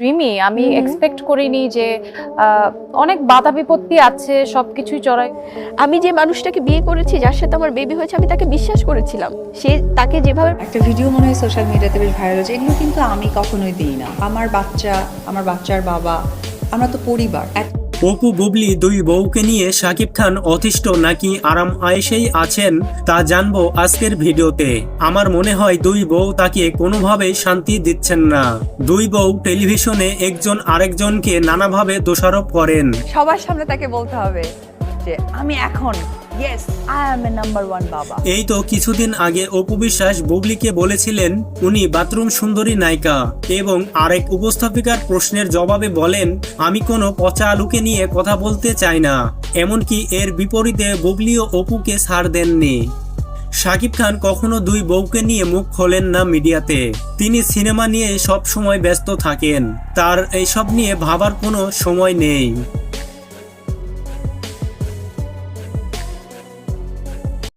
রিমি আমি এক্সপেক্ট করিনি যে অনেক বাধা বিপত্তি আছে সব কিছুই চড়াই। আমি যে মানুষটাকে বিয়ে করেছি যার সাথে আমার বেবি হয়েছে আমি তাকে বিশ্বাস করেছিলাম। সে তাকে যেভাবে একটা ভিডিও মনে হয় সোশ্যাল মিডিয়াতে বেশ ভাইরাল হচ্ছে এগুলো কিন্তু আমি কখনোই দিই না। আমার বাচ্চা আমার বাচ্চার বাবা আমরা তো পরিবার। অপু বুবলি দুই বউকে নিয়ে শাকিব খান অতিষ্ঠ নাকি আরাম আয়েসেই আছেন তা জানব আজকের ভিডিওতে। আমার মনে হয় দুই বউ তাকে কোনোভাবেই শান্তি দিচ্ছেন না। দুই বউ টেলিভিশনে একজন আরেকজনকে নানাভাবে দোষারোপ করেন। সবার সামনে তাকে বলতে হবে যে, আমি এখন এই তো কিছুদিন আগে অপু বিশ্বাস বুবলিকে বলেছিলেন, উনি বাথরুম সুন্দরী নায়িকা। এবং আরেক উপস্থাপিকার প্রশ্নের জবাবে বলেন, আমি কোনো পচা আলুকে নিয়ে কথা বলতে চাই না। এমনকি এর বিপরীতে বুবলিও অপুকে ছাড় দেননি। শাকিব খান কখনো দুই বউকে নিয়ে মুখ খোলেন না মিডিয়াতে। তিনি সিনেমা নিয়ে সব সময় ব্যস্ত থাকেন। তার এইসব নিয়ে ভাবার কোনো সময় নেই।